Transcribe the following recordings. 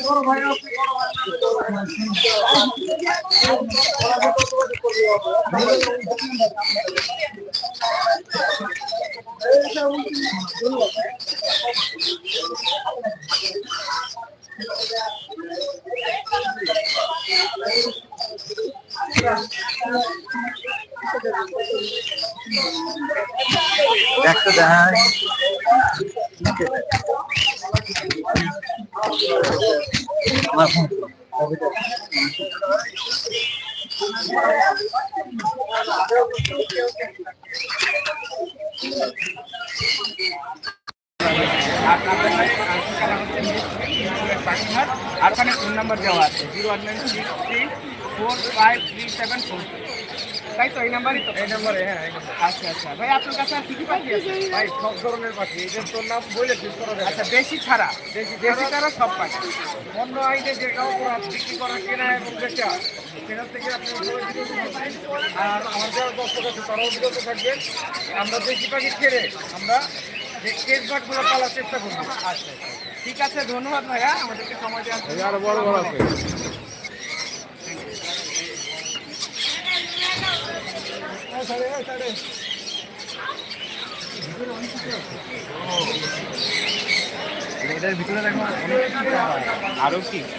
বড় ভাই আছে বড় ভাই একটা দেখায় আমার ফোন আর ওখানে ফোন নাম্বার দেওয়া আছে zero one nine six three four five three seven four তাই তো এই নাম্বারই তো। এই নম্বরে হ্যাঁ আচ্ছা আচ্ছা। ভাই আপনার কাছে আর কি কি পাখি আছে? ভাই সব ধরনের পাখি এই যে তোর নাম বলে ফিস করা যাবে আচ্ছা দেশি ছাড়া? দেশি দেশি ছাড়া সব পাখি। অন্য আইনে যে কাউ করা বিক্রি করা কেনা এবং বেচা সেখান থেকে আপনি আর আমার যারা দর্শক আছে তারাও বিরত থাকবেন। আমরা দেশি পাখি ছেড়ে আমরা যে কেস বাটগুলো পালার চেষ্টা করব। আচ্ছা আচ্ছা। ঠিক আছে ধন্যবাদ ভাইয়া। আমাদেরকে সময় দেওয়ার বড় বড় আছে। এটার ভিতরে দেখো আরও কিছু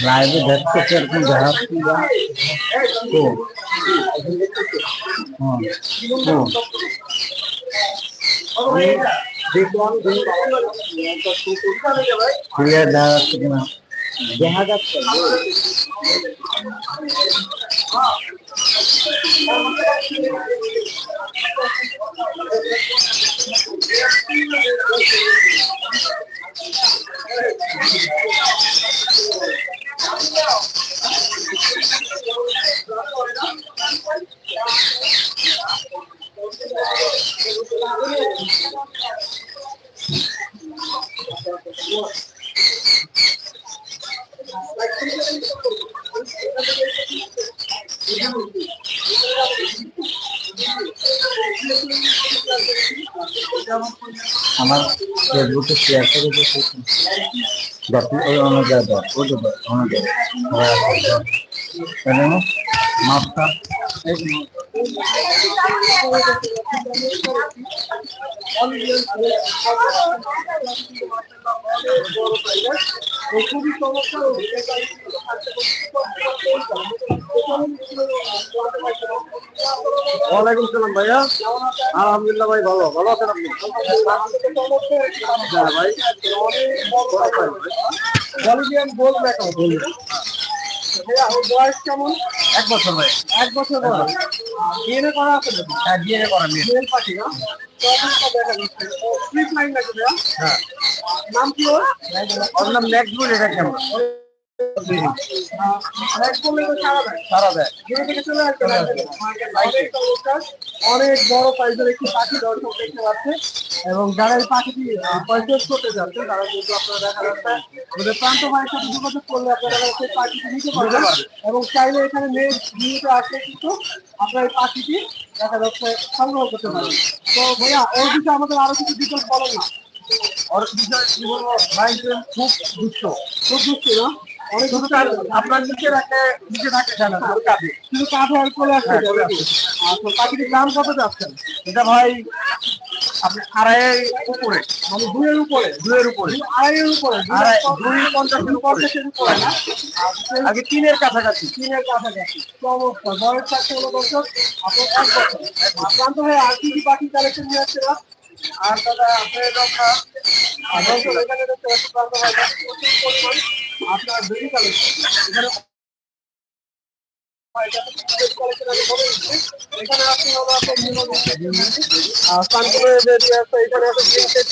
আরও কি লাইভে দেখতে কীরকম দেখাচ্ছি বা তো হ্যাঁ তো ক্লিয়ার দেখা যাচ্ছে কিনা দেখা যাচ্ছে আমার ফেসবুকে শেয়ার করে দিয়েছি দেখ ওয়ালাইকুম সালাম ভাইয়া। আলহামদুলিল্লাহ ভাই ভালো। ভালো আছেন আপনি? হ্যাঁ ভাই বলিভিয়ান গোল দেখা ভাইয়া ওর বয়স কেমন? এক বছর ভাই এক বছর বয়স। ডিএনএ করা আছে হ্যাঁ বিয়ে করা মেল পাখি না? হ্যাঁ। নাম কি ওর? ওর নাম নেক্সট বলে এটা কেমন? অনেক বড় একটি পাখি দর্শক দেখতে পাচ্ছে এবং যারা এই পাখিটি পারচেস করতে যাচ্ছে তারা কিন্তু আপনারা দেখা যাচ্ছে আমাদের প্রান্ত ভাইয়ের সাথে যোগাযোগ করলে আপনারা সেই পাখিটি নিতে পারবেন এবং চাইলে এখানে মেয়ে নিতে আসলে কিন্তু আপনার এই পাখিটি দেখা যাচ্ছে সংগ্রহ করতে পারেন তো ভাইয়া ওর বিষয়ে আমাদের আরও কিছু ডিটেলস বলেন না ওর বিষয় কি বলব? ভাই, খুব দুষ্ট খুব দুষ্ট না আর আপনার নিচে রাখে নিচে রাখে খেলা কাঁধে শুধু আর চলে আসছে পাখিটির দাম কত যাচ্ছেন এটা ভাই আপনি আড়াইয়ের উপরে মানে দুইয়ের উপরে দুইয়ের উপরে। আড়াইয়ের উপরে আড়াই দুই পঞ্চাশের পঞ্চাশের উপরে না? আগে তিনের কাছাকাছি। তিনের কাছাকাছি। চমৎকার বয়স থাকতে হলো দর্শক। আপনার আর কি কি পাখি কালেকশন নিয়ে আসছে না? আর দাদা আপনার এখানে দেখতে পাচ্ছি প্রান্ত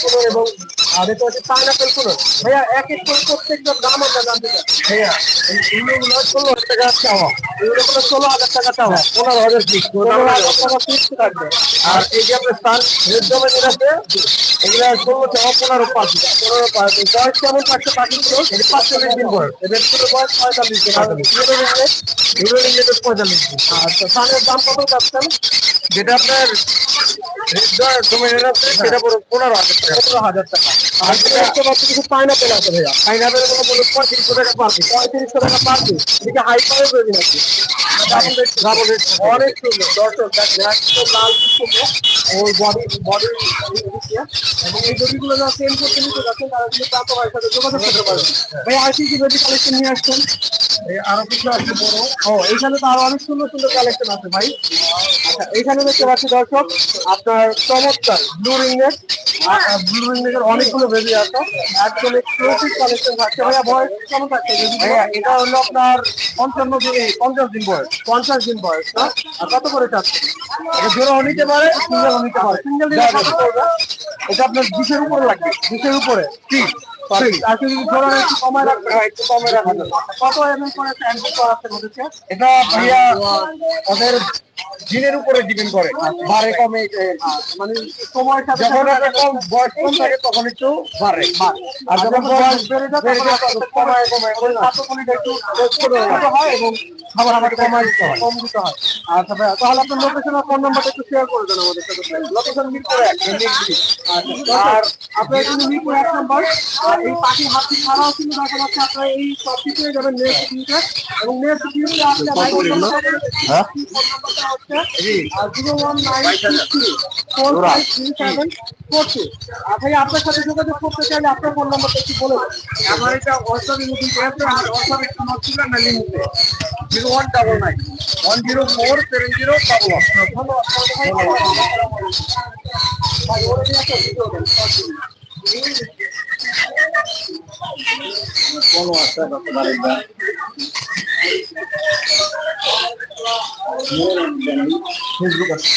হলো এবং আর এটা হচ্ছে পাইনাপেল ভাইয়া এক এক দাম ভাইয়া এইগুলো টাকা চাওয়া এগুলো চাওয়া পনেরো হাজার টাকা পিস থাকবে আর এই যে আপনার আছে এগুলো ষোলো চাওয়া পনেরো পাঁচ পনেরো পাঁচ বয়স কেমন থাকছে এটি পাঁচচল্লিশ দিন বয়স এদের ছিল বয়স পঁয়তাল্লিশ দিন এগুলো নিয়ে পঁয়তাল্লিশ আচ্ছা সানের দাম কত চাচ্ছেন যেটা আপনার সেটা পনেরো হাজার টাকা। পনেরো হাজার টাকা। আর যেটা দেখতে পাচ্ছি কিছু পাইনাপেল আছে ভাইয়া। পাইনাপেলগুলো বলে পঁয়ত্রিশশো টাকা পার পিস পঁয়ত্রিশশো টাকা পার পিস এদিকে হাই পাওয়ার বেবি নাকি অনেক সুন্দর। দর্শক দেখেন একদম লাল সুন্দর ওর বডি বডি এবং এই যারা সেল করতে নিতে যাচ্ছেন তারা কিন্তু প্রাপ্ত ভাইয়ের সাথে যোগাযোগ করতে পারবেন ভাই আর কি কি বেবি কালেকশন নিয়ে আসছেন? এই আরও কিছু আছে বড়। ও এইখানে তো আরও অনেক সুন্দর সুন্দর কালেকশন আছে ভাই। আচ্ছা এইখানে দেখতে পাচ্ছি দর্শক আপনার চমৎকার ব্লু রিংয়ের ব্লু রিংয়ের অনেকগুলো বেবি আছে। একদম এক্সক্লুসিভ কালেকশন থাকছে। ভাইয়া বয়স কেমন থাকছে? ভাইয়া এটা হলো আপনার পঞ্চান্ন দিন পঞ্চাশ দিন বয়স। পঞ্চাশ দিন বয়স না? আর কত করে চাচ্ছে এটা জোড়াও নিতে পারে সিঙ্গেলও নিতে পারে। সিঙ্গেল কত এটা আপনার বিশের উপরে লাগবে বিশের উপরে কি হ্যাঁ, কত এমএম করে এটা ভাইয়া ওদের দিনের উপরে ডিপেন্ড করে। বাড়ে কমে মানে সময়ের সাথে যখন একটা কম বয়স কম থাকে তখন একটু বাড়ে। আর যখন বয়স বেড়ে যায় তখন একটু কমায় কমায়। একটু ছোট হয় এবং খাবার আমাকে কমায় দিতে হয়। কম দিতে হয়। ভাইয়া তাহলে আপনার লোকেশন আর ফোন নাম্বারটা একটু শেয়ার করে দেন আমাদের সাথে। লোকেশন মিরপুর এক মিরপুর। আর আপনার কিন্তু মিরপুর এক নাম্বার। আর এই পাখি হাতি ছাড়াও কিন্তু দেখা যাচ্ছে আপনার এই সব কিছু যাবেন নেক্সট এবং নেক্সট ভিউতে আপনি হ্যাঁ? ফোন নাম্বারটা zero one nine four five three seven four two ভাই আপনার সাথে যোগাযোগ করতে চাইলে আপনার ফোন নাম্বারটা একটু বলে আমার এটা হোয়াটসঅ্যাপে নতুন পেয়েছে আর হোয়াটসঅ্যাপ একটু নতুন না লিমিটে zero one double nine one zero four seven zero double one ধন্যবাদ ভাই ওরা নিয়ে একটা ভিডিও দেন কোনো আশা করতে ফেসবুক আছে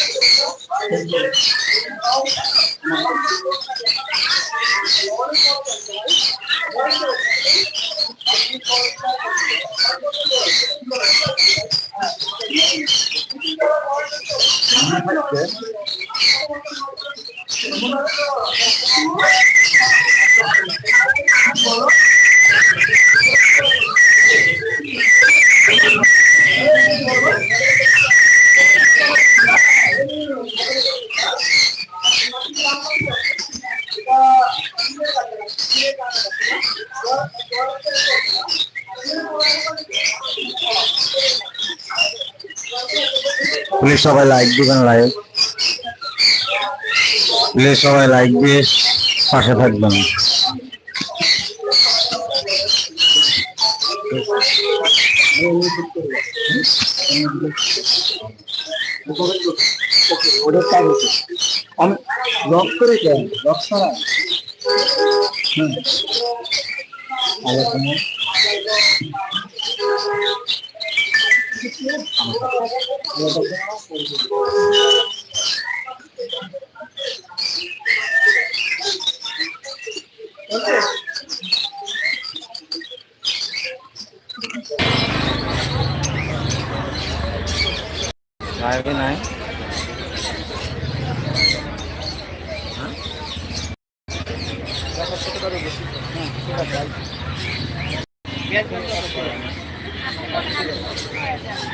প্লিজ সবাই লাইক দিবেন লাইক প্লিজ সবাই লাইক দিয়ে পাশে থাকবেন। আমি করে কোনো লাইভে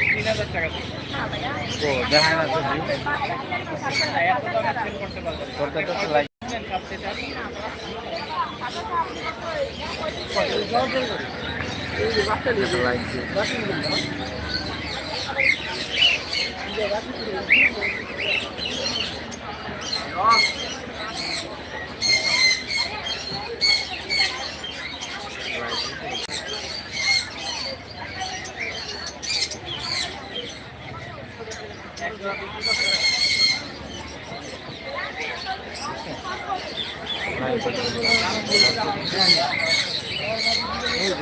তিন হাজার টাকা দিয়ে। তো দেখা না তো এত দামে সেল করতে পারবেন না। করতে তো লাইক নেন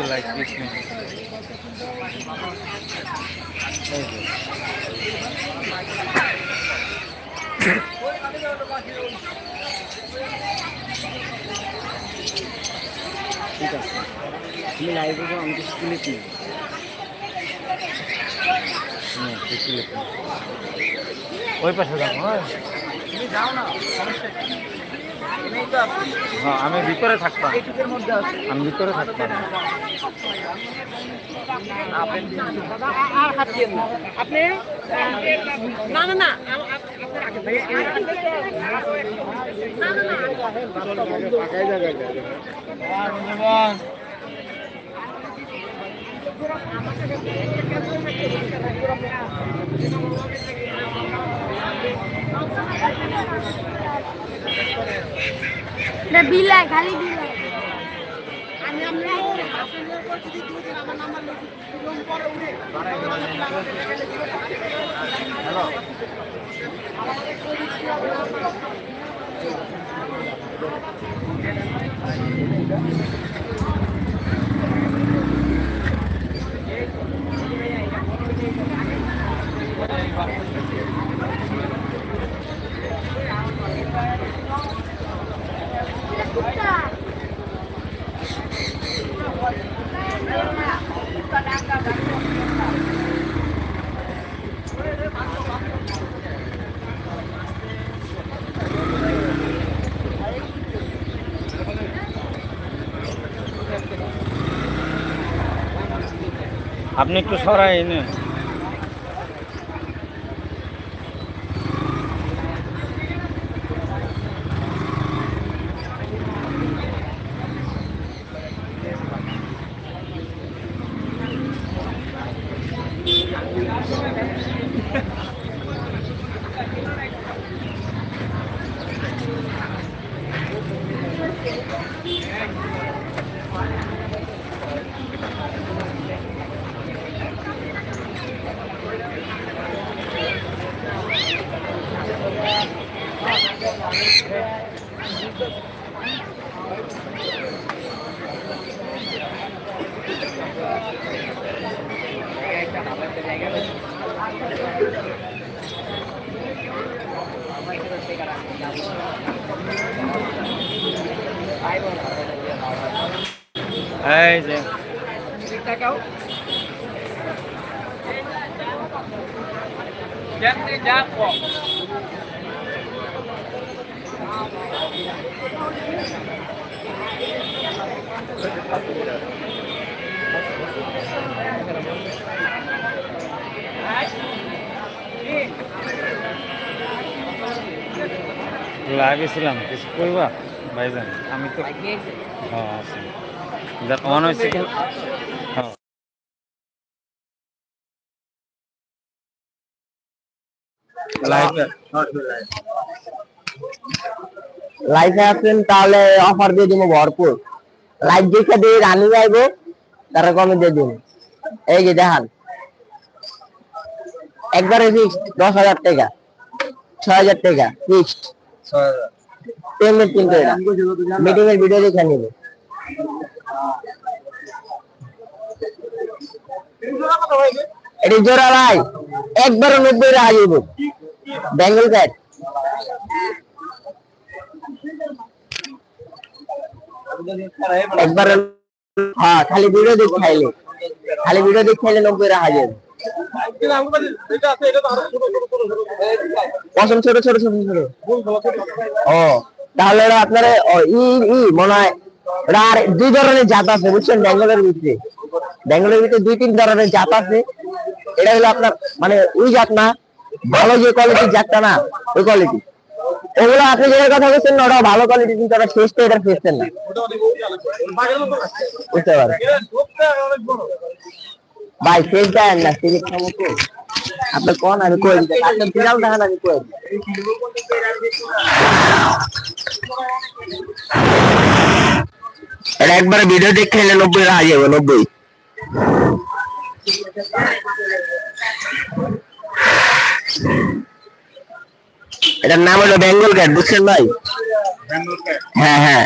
like this man. ঠিক আছে তুমি লাইভে যাও আমি কিছু ক্লিক নেই ওই পাশে যাব হ্যাঁ তুমি যাও না সমস্যা কি হ্যাঁ আমি ভিতরে থাকতাম এইটুকের মধ্যে আছে আমি ভিতরে থাকতাম আর হাত দিয়ে না আপনি না না না আম- আপ- আপনি আগে ভাই না না পরে উঠে হ্যালো খালি বিলাই। আপনি একটু সরাই নেন। এই যে। লাইভে ছিলাম কিছু কইবা ভাইজান আমি তো হ্যাঁ আছি। হয়েছে হ্যাঁ লাইফে আছেন তাহলে অফার দিয়ে দিব ভরপুর। লাইফ দেখে দিয়ে রানি যাইবো তারা কমে দিয়ে দিব। এই যে দেখান। একবারে ফিক্সড দশ হাজার টাকা। ছয় হাজার টাকা ফিক্সড পেমেন্ট কিন্তু এটা। মিটিং এর ভিডিও দেখে নিবে। এটি জোড়া ভাই একবারে নব্বই টাকা দিব বেঙ্গল ক্যাট একবার হ্যাঁ খালি ভিডিও দেখ খালি ভিডিও দেখ খাইলে নব্বই রাখা যাবে পছন্দ ছোট ছোট ছোট ছোট। ও, তাহলে আপনার ই, মনে হয় আর দুই ধরনের জাত আছে, বুঝছেন? ব্যাঙ্গলের ভিতরে। ব্যাঙ্গলের ভিতরে দুই তিন ধরনের জাত আছে। এটা হলো আপনার মানে ওই জাত না, ভালো যে কোয়ালিটির জাতটা না, ওই কোয়ালিটি ওগুলো আপনি যেটার কথা বলছেন ওটা ভালো কোয়ালিটি কিন্তু ওটা ফেসটা এটা ফেসতেন না। বুঝতে পারেন ভাই ফেস দেন না সমস্ত আপনি কোন আমি কই দিতে? আপনার বিড়াল দেখান, আমি কই দিতে? এটা একবার ভিডিও দেখে এলে নব্বই রাখা যাবে, নব্বই। এটার নাম হলো বেঙ্গল ক্যাট বুঝছেন ভাই? হ্যাঁ হ্যাঁ।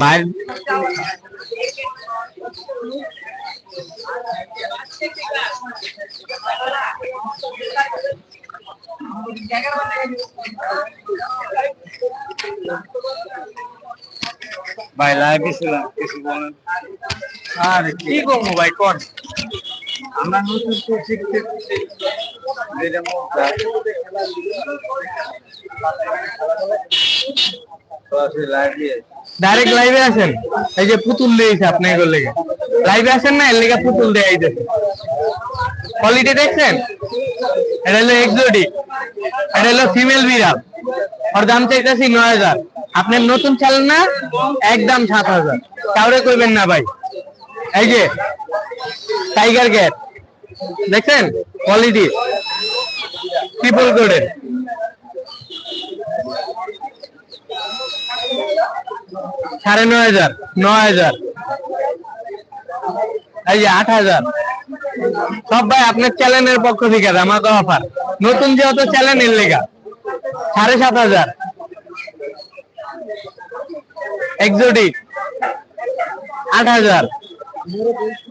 বাইরে ভাই লাইভে কিছু বলেন। আর কি করব ভাই কোন আমরা নতুন তো শিখতে যেটা মজা ডাইরেক্ট লাইভে আসেন। এই যে পুতুল দিয়েছে আপনি লেগে। লাইভে আসেন না, এর লেগে পুতুল দিয়ে আইতেছে। কোয়ালিটি দেখছেন? এটা হলো এক্সোটিক এটা হলো ফিমেল বিড়াল। ওর দাম চাইতেছি নয় হাজার। আপনার নতুন চালেন না, একদম সাত হাজার। কাউরে কইবেন না ভাই। এই যে টাইগার ক্যাট দেখছেন? কোয়ালিটি ট্রিপল কোডের সাড়ে নয় হাজার নয় হাজার। এই যে আট হাজার। সব ভাই, আপনার চ্যানেলের পক্ষ থেকে আমাকে অফার নতুন যেহেতু চ্যানেলের লেগা, সাড়ে সাত হাজার। এক্সোটিক আট হাজার।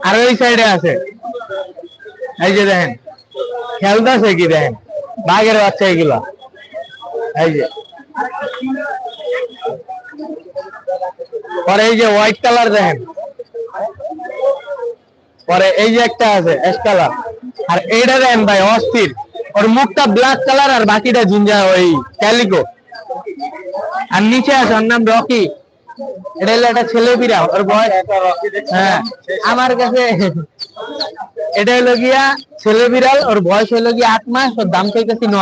আর ওই সাইডে আছে। এই যে দেখেন খেলতেছে কি দেখেন? বাঘের বাচ্চা এগুলা। এই যে। পরে এই যে হোয়াইট কালার দেখেন। পরে এই যে একটা আছে অ্যাশ কালার আর এইটা দেখেন ভাই, অস্থির। ওর মুখটা ব্ল্যাক কালার আর বাকিটা জিঞ্জা ওই ক্যালিকো আর নিচে আছে, ওর নাম রকি। এটা একটা ছেলে বিড়াল, ওর হ্যাঁ আমার কাছে এটা গিয়া ছেলে বিড়াল, ওর বয়স হলো গিয়া আট মাস, ওর দাম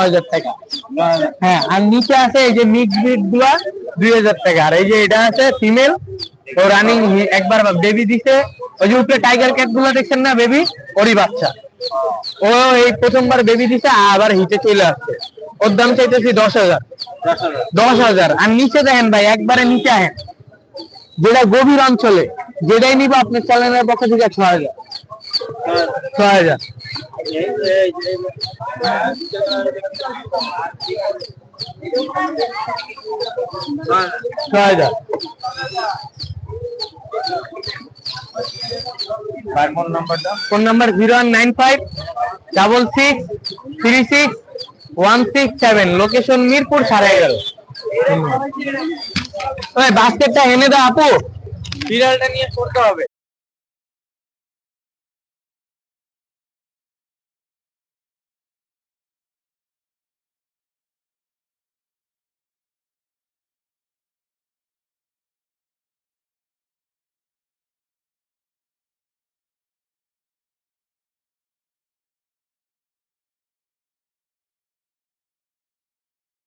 হাজার টাকা। হ্যাঁ আর নিচে আছে এই যে গুলা টাকা। আর এই যে রানিং একবার বেবি দিছে। ওই যে উপরে টাইগার ক্যাটগুলো দেখছেন না বেবি ওরই বাচ্চা। ও এই প্রথমবার বেবি দিছে, আবার হিটে চলে আসছে। ওর দাম চাইতেছি দশ হাজার। দশ হাজার। আর নিচে দেখেন ভাই, একবারে নিচে আহেন। যেটা গভীর অঞ্চলে যেটাই নিব আপনার চ্যানেলের পক্ষ থেকে ছ হাজার। ছ হাজার। ছ হাজার। Phone number zero one nine five double six three six one six seven. Location Mirpur সাড়ে এগারো ওই বাস্কেটটা এনে দাও আপু। বিড়ালটা নিয়ে করতে হবে।